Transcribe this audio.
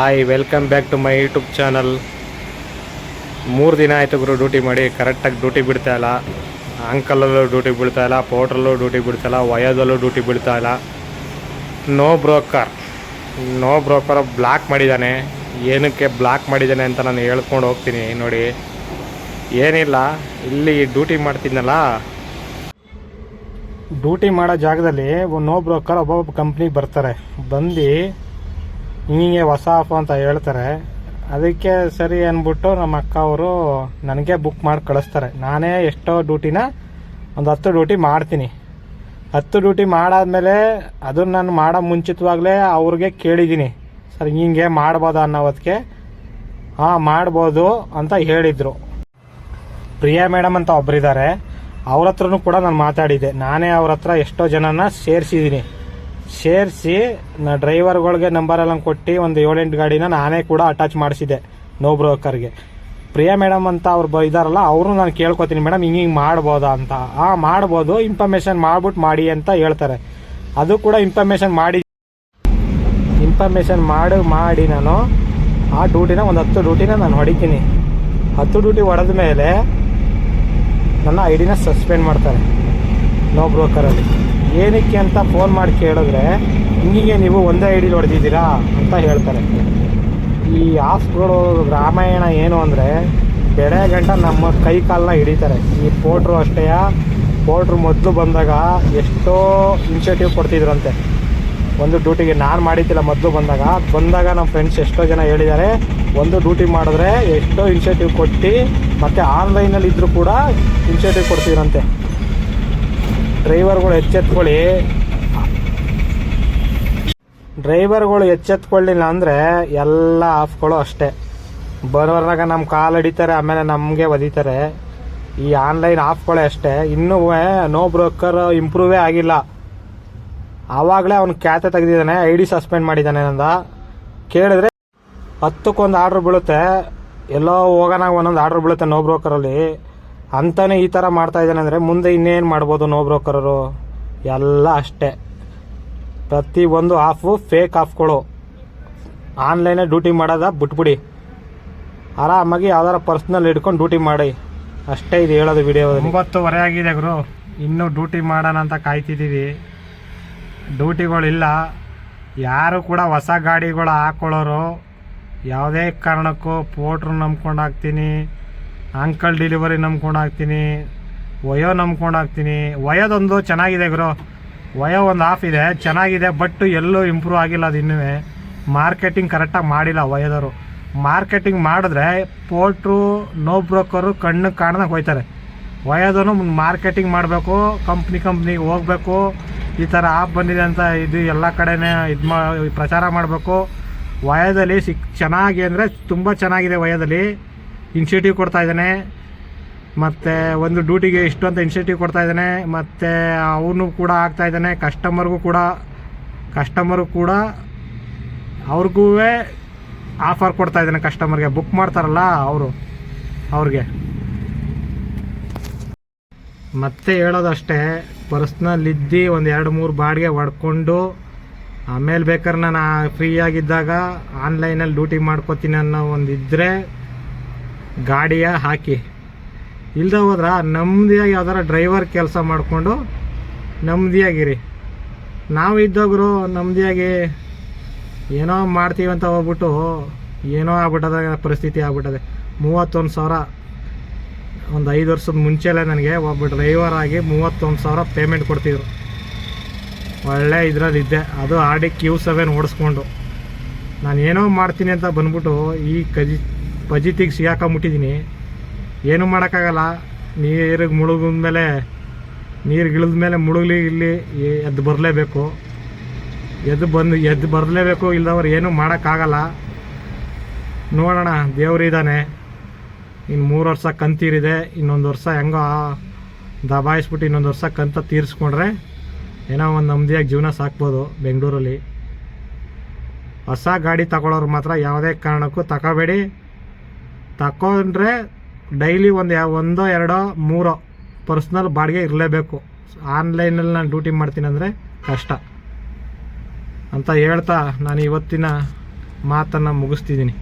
Hi welcome back to my YouTube channel ಮೂರು ದಿನ ಆಯಿತು ಗುರು ಡ್ಯೂಟಿ ಮಾಡಿ ಕರೆಕ್ಟಾಗಿ ಡ್ಯೂಟಿ ಬಿಡ್ತಾ ಇಲ್ಲ. ಅಂಕಲಲ್ಲೂ ಡ್ಯೂಟಿ ಬಿಡ್ತಾ ಇಲ್ಲ ಪೌಡ್ರಲ್ಲೂ ಡ್ಯೂಟಿ ಬಿಡ್ತಾ ಇಲ್ಲ ವಯೋದಲ್ಲೂ ಡ್ಯೂಟಿ ಬಿಡ್ತಾ ಇಲ್ಲ. No broker no broker block ಮಾಡಿದ್ದಾನೆ. ಏನಕ್ಕೆ ಬ್ಲಾಕ್ ಮಾಡಿದ್ದಾನೆ ಅಂತ ನಾನು ಹೇಳ್ಕೊಂಡು ಹೋಗ್ತೀನಿ, ನೋಡಿ. ಏನಿಲ್ಲ, ಇಲ್ಲಿ ಡ್ಯೂಟಿ ಮಾಡ್ತಿದ್ನಲ್ಲ. ಡ್ಯೂಟಿ ಮಾಡೋ ಜಾಗದಲ್ಲಿ ನೋ ಬ್ರೋಕರ್ ಒಬ್ಬೊಬ್ಬ ಕಂಪ್ನಿಗೆ ಬರ್ತಾರೆ. ಬಂದು ಹಿಂಗೆ ಹೊಸ ಆಫ್ ಅಂತ ಹೇಳ್ತಾರೆ. ಅದಕ್ಕೆ ಸರಿ ಅಂದ್ಬಿಟ್ಟು ನಮ್ಮ ಅಕ್ಕ ಅವರು ನನಗೆ ಬುಕ್ ಮಾಡಿ ಕಳಿಸ್ತಾರೆ. ನಾನೇ ಎಷ್ಟೋ ಡ್ಯೂಟಿನ ಒಂದು ಹತ್ತು ಡ್ಯೂಟಿ ಮಾಡ್ತೀನಿ. ಹತ್ತು ಡ್ಯೂಟಿ ಮಾಡಾದಮೇಲೆ ಅದನ್ನ ನಾನು ಮಾಡೋ ಮುಂಚಿತವಾಗಲೇ ಅವ್ರಿಗೆ ಕೇಳಿದ್ದೀನಿ. ಸರ್, ಹಿಂಗೆ ಮಾಡ್ಬೋದಾ ಅನ್ನೋದಕ್ಕೆ ಹಾಂ, ಮಾಡ್ಬೋದು ಅಂತ ಹೇಳಿದರು. ಪ್ರಿಯಾ ಮೇಡಮ್ ಅಂತ ಒಬ್ಬರಿದ್ದಾರೆ ಅವ್ರ ಹತ್ರನೂ ಕೂಡ ನಾನು ಮಾತಾಡಿದ್ದೆ. ನಾನೇ ಅವ್ರ ಹತ್ರ ಎಷ್ಟೋ ಜನನ ಸೇರಿಸಿದ್ದೀನಿ. ಸೇರಿಸಿ ನಾ ಡ್ರೈವರ್ಗಳಿಗೆ ನಂಬರ್ ಎಲ್ಲ ಕೊಟ್ಟು ಒಂದು ಏಳೆಂಟು ಗಾಡಿನ ನಾನೇ ಕೂಡ ಅಟ್ಯಾಚ್ ಮಾಡಿಸಿದೆ ನೋ ಬ್ರೋಕರ್ಗೆ ಪ್ರಿಯಾ ಮೇಡಮ್ ಅಂತ ಅವ್ರು ಬ ಇದಾರಲ್ಲ ಅವರು ನಾನು ಕೇಳ್ಕೊತೀನಿ ಮೇಡಮ್ ಹಿಂಗೆ ಹಿಂಗೆ ಮಾಡ್ಬೋದಾ ಅಂತ. ಆ, ಮಾಡ್ಬೋದು ಇನ್ಫಾರ್ಮೇಶನ್ ಮಾಡ್ಬಿಟ್ಟು ಮಾಡಿ ಅಂತ ಹೇಳ್ತಾರೆ. ಅದು ಕೂಡ ಇನ್ಫಾರ್ಮೇಶನ್ ಮಾಡಿ ಇನ್ಫಾರ್ಮೇಶನ್ ಮಾಡಿ ಮಾಡಿ ನಾನು ಆ ಡ್ಯೂಟಿನ ಒಂದು ಹತ್ತು ಡ್ಯೂಟಿನ ನಾನು ಹೊಡಿತೀನಿ. ಹತ್ತು ಡ್ಯೂಟಿ ಹೊಡೆದ ಮೇಲೆ ನನ್ನ ಐ ಡಿನ ಸಸ್ಪೆಂಡ್ ಮಾಡ್ತಾರೆ ನೋ ಬ್ರೋಕರಲ್ಲಿ ಏನಕ್ಕೆ ಅಂತ ಫೋನ್ ಮಾಡಿ ಕೇಳಿದ್ರೆ, ಹಿಂಗಿಗೆ ನೀವು ಒಂದೇ ಐ ಡಿಲಿ ಹೊಡೆದಿದ್ದೀರಾ ಅಂತ ಹೇಳ್ತಾರೆ. ಈ ಆಫ್ಗಳು ರಾಮಾಯಣ ಏನು ಅಂದರೆ, ಬೆಳೆ ಗಂಟ ನಮ್ಮ ಕೈ ಕಾಲನ್ನ ಹಿಡಿತಾರೆ. ಈ ಪೋಟ್ರು ಅಷ್ಟೇ ಪೋಟ್ರು ಮೊದಲು ಬಂದಾಗ ಎಷ್ಟೋ ಇನಿಷಿಯೇಟಿವ್ ಕೊಡ್ತಿದ್ರಂತೆ. ಒಂದು ಡ್ಯೂಟಿಗೆ ನಾನು ಮಾಡಿದ್ದಿಲ್ಲ, ಮೊದಲು ಬಂದಾಗ. ಬಂದಾಗ ನಮ್ಮ ಫ್ರೆಂಡ್ಸ್ ಎಷ್ಟೋ ಜನ ಹೇಳಿದ್ದಾರೆ, ಒಂದು ಡ್ಯೂಟಿ ಮಾಡಿದ್ರೆ ಎಷ್ಟೋ ಇನಿಷಿಯೇಟಿವ್ ಕೊಟ್ಟು, ಮತ್ತು ಆನ್ಲೈನಲ್ಲಿ ಇದ್ದರೂ ಕೂಡ ಇನಿಷಿಯೇಟಿವ್ ಕೊಡ್ತಿದ್ರಂತೆ. ಡ್ರೈವರ್ಗಳು ಎಚ್ಚೆತ್ಕೊಳ್ಳಿ. ಡ್ರೈವರ್ಗಳು ಎಚ್ಚೆತ್ಕೊಳ್ಳಿಲ್ಲ ಅಂದರೆ ಎಲ್ಲ ಆಫ್ಗಳು ಅಷ್ಟೇ. ಬರೋರಾಗ ನಮ್ಮ ಕಾಲು ಹಿಡಿತಾರೆ ಆಮೇಲೆ ನಮಗೆ ಒದಿತಾರೆ. ಈ ಆನ್ಲೈನ್ ಆಫ್ಗಳೇ ಅಷ್ಟೇ. ಇನ್ನೂ ನೋ ಬ್ರೋಕರ್ ಇಂಪ್ರೂವೇ ಆಗಿಲ್ಲ. ಆವಾಗಲೇ ಅವ್ನು ಖ್ಯಾತೆ ತೆಗೆದಿದ್ದಾನೆ ಐ ಡಿ ಸಸ್ಪೆಂಡ್ ಮಾಡಿದ್ದಾನೆ ನಂದ. ಕೇಳಿದ್ರೆ ಹತ್ತಕ್ಕೊಂದು ಆರ್ಡ್ರ್ ಬೀಳುತ್ತೆ. ಎಲ್ಲೋ ಹೋಗೋಣ ಒಂದೊಂದು ಆರ್ಡ್ರ್ ಬೀಳುತ್ತೆ ನೋ ಬ್ರೋಕರಲ್ಲಿ. ಅಂತಾನೆ ಈ ಥರ ಮಾಡ್ತಾ ಇದ್ದಾನೆ ಅಂದರೆ ಮುಂದೆ ಇನ್ನೇನು ಮಾಡ್ಬೋದು ನೋ ಬ್ರೋಕರರು ಎಲ್ಲ ಅಷ್ಟೇ. ಪ್ರತಿ ಒಂದು ಆಫು ಫೇಕ್ ಆಫ್ಗಳು ಆನ್ಲೈನೇ ಡ್ಯೂಟಿ ಮಾಡೋದ ಬಿಟ್ಬಿಡಿ. ಆರಾಮಾಗಿ ಯಾವ್ದಾರ ಪರ್ಸ್ನಲ್ ಹಿಡ್ಕೊಂಡು ಡ್ಯೂಟಿ ಮಾಡಿ. ಅಷ್ಟೇ ಇದು ಹೇಳೋದು ವಿಡಿಯೋ ಒಂಬತ್ತುವರೆ ಆಗಿದೆ ಗುರು. ಇನ್ನೂ ಡ್ಯೂಟಿ ಮಾಡೋಣ ಅಂತ ಕಾಯ್ತಿದ್ದೀವಿ. ಡ್ಯೂಟಿಗಳಿಲ್ಲ ಯಾರು ಕೂಡ ಹೊಸ ಗಾಡಿಗಳು ಹಾಕೊಳ್ಳೋರು. ಯಾವುದೇ ಕಾರಣಕ್ಕೂ ಪೋಟ್ರು ನಂಬ್ಕೊಂಡು ಹಾಕ್ತೀನಿ. ಅಂಕಲ್ ಡೆಲಿವರಿ ನಂಬ್ಕೊಂಡು ಹಾಕ್ತೀನಿ. ವಯೋ ನಂಬ್ಕೊಂಡು ಹಾಕ್ತೀನಿ. ವಯೋದೊಂದು ಚೆನ್ನಾಗಿದೆ ಗುರು. ವಯೋ ಒಂದು ಆಫ್ ಇದೆ, ಚೆನ್ನಾಗಿದೆ ಬಟ್ ಎಲ್ಲೂ ಇಂಪ್ರೂವ್ ಆಗಿಲ್ಲ ಅದು ಇನ್ನೂ ಮಾರ್ಕೆಟಿಂಗ್ ಕರೆಕ್ಟಾಗಿ ಮಾಡಿಲ್ಲ ವಯೋದವರು. ಮಾರ್ಕೆಟಿಂಗ್ ಮಾಡಿದ್ರೆ ಪೋರ್ಟ್ರು ನೋ ಬ್ರೋಕರು ಕಣ್ಣು ಕಾಣ್ದಂಗೆ ಹೋಯ್ತಾರೆ. ವಯೋದನು ಮಾರ್ಕೆಟಿಂಗ್ ಮಾಡಬೇಕು ಕಂಪ್ನಿ ಕಂಪ್ನಿಗೆ ಹೋಗ್ಬೇಕು, ಈ ಥರ ಆಪ್ ಬಂದಿದೆ ಅಂತ ಇದು ಎಲ್ಲ ಕಡೆನೇ ಇದು ಮಾ, ಪ್ರಚಾರ ಮಾಡಬೇಕು. ವಯದಲ್ಲಿ ಸಿಕ್, ಚೆನ್ನಾಗಿ ಅಂದರೆ ತುಂಬ ಚೆನ್ನಾಗಿದೆ ವಯದಲ್ಲಿ. ಇನ್ಸೆಂಟಿವ್ ಕೊಡ್ತಾ ಇದ್ದಾನೆ. ಮತ್ತು ಒಂದು ಡ್ಯೂಟಿಗೆ ಇಷ್ಟು ಅಂತ ಇನ್ಷಿಯೇಟಿವ್ ಕೊಡ್ತಾ ಇದ್ದಾನೆ. ಮತ್ತು ಅವನು ಕೂಡ ಆಗ್ತಾ ಇದ್ದಾನೆ. ಕಸ್ಟಮರ್ಗೂ ಕೂಡ ಕಸ್ಟಮರ್ಗೂ ಕೂಡ ಅವ್ರಿಗೂ ಆಫರ್ ಕೊಡ್ತಾ ಇದ್ದಾನೆ ಕಸ್ಟಮರ್ಗೆ ಬುಕ್ ಮಾಡ್ತಾರಲ್ಲ ಅವರು, ಅವ್ರಿಗೆ. ಮತ್ತೆ ಹೇಳೋದಷ್ಟೇ ಪರ್ಸ್ನಲ್ ಇದ್ದು ಒಂದು ಎರಡು ಮೂರು ಬಾಡಿಗೆ ಹೊಡ್ಕೊಂಡು ಆಮೇಲೆ ಬೇಕಾದ್ರೆ ನಾನು ಫ್ರೀಯಾಗಿದ್ದಾಗ ಆನ್ಲೈನಲ್ಲಿ ಡ್ಯೂಟಿ ಮಾಡ್ಕೋತೀನಿ ಅನ್ನೋ ಒಂದು ಇದ್ದರೆ ಗಾಡಿಯ ಹಾಕಿ. ಇಲ್ಲದೆ ಹೋದ್ರೆ ನೆಮ್ಮದಿಯಾಗಿ ಯಾವ್ದಾರ ಡ್ರೈವರ್ ಕೆಲಸ ಮಾಡಿಕೊಂಡು ನೆಮ್ಮದಿಯಾಗಿರಿ. ನಾವು ಇದ್ದೋಗ್ರು ನೆಮ್ಮದಿಯಾಗಿ ಏನೋ ಮಾಡ್ತೀವಿ ಅಂತ ಹೋಗ್ಬಿಟ್ಟು ಏನೋ ಆಗ್ಬಿಟ್ಟದ, ಪರಿಸ್ಥಿತಿ ಆಗ್ಬಿಟ್ಟದೆ. ಮೂವತ್ತೊಂದು ಸಾವಿರ, ಒಂದು ಐದು ವರ್ಷದ ಮುಂಚೆಲೆ ನನಗೆ ಒಬ್ಬ ಡ್ರೈವರ್ ಆಗಿ ಮೂವತ್ತೊಂದು ಸಾವಿರ ಪೇಮೆಂಟ್ ಕೊಡ್ತಿದ್ರು. ಒಳ್ಳೆ ಇದರಲ್ಲಿ ಇದ್ದೆ ಅದು ಆಡಿ ಕ್ಯೂ ಸೆವೆನ್ ಓಡಿಸ್ಕೊಂಡು. ನಾನು ಏನೋ ಮಾಡ್ತೀನಿ ಅಂತ ಬಂದ್ಬಿಟ್ಟು ಈ ಕಜಿ ಪಜಿತಿಗೆ ಸಿಗಾಕೊಂಬಿಟ್ಟಿದ್ದೀನಿ ಏನೂ ಮಾಡೋಕ್ಕಾಗಲ್ಲ. ನೀರಿಗೆ ಮುಳುಗಿದ ಮೇಲೆ, ನೀರು ಇಳಿದ ಮೇಲೆ ಮುಳುಗಲಿ ಇಲ್ಲಿ ಎದ್ದು ಬರಲೇಬೇಕು. ಎದ್ದು ಬಂದು, ಎದ್ದು ಬರಲೇಬೇಕು, ಇಲ್ದವ್ರು ಏನೂ ಮಾಡೋಕ್ಕಾಗಲ್ಲ. ನೋಡೋಣ ದೇವರಿದ್ದಾನೆ ಇನ್ನು ಮೂರು ವರ್ಷ ಕಂತೀರಿದೆ. ಇನ್ನೊಂದು ವರ್ಷ ಹೆಂಗೋ ದಬಾಯಿಸ್ಬಿಟ್ಟು ಇನ್ನೊಂದು ವರ್ಷ ಕಂತ ತೀರಿಸ್ಕೊಂಡ್ರೆ ಏನೋ ಒಂದು ನಮ್ಮದಿಯಾಗಿ ಜೀವನ ಸಾಕ್ಬೋದು ಬೆಂಗಳೂರಲ್ಲಿ. ಹೊಸ ಗಾಡಿ ತಗೊಳ್ಳೋರು ಮಾತ್ರ ಯಾವುದೇ ಕಾರಣಕ್ಕೂ ತಗೋಬೇಡಿ. ತಗೊಂಡ್ರೆ ಡೈಲಿ ಒಂದು ಯಾವ ಒಂದೋ, ಎರಡೋ, ಮೂರೋ ಪರ್ಸ್ನಲ್ ಬಾಡಿಗೆ ಇರಲೇಬೇಕು. ಆನ್ಲೈನಲ್ಲಿ ನಾನು ಡ್ಯೂಟಿ ಮಾಡ್ತೀನಿ ಅಂದರೆ ಕಷ್ಟ. ಅಂತ ಹೇಳ್ತಾ ನಾನು ಇವತ್ತಿನ ಮಾತನ್ನು ಮುಗಿಸ್ತಿದ್ದೀನಿ.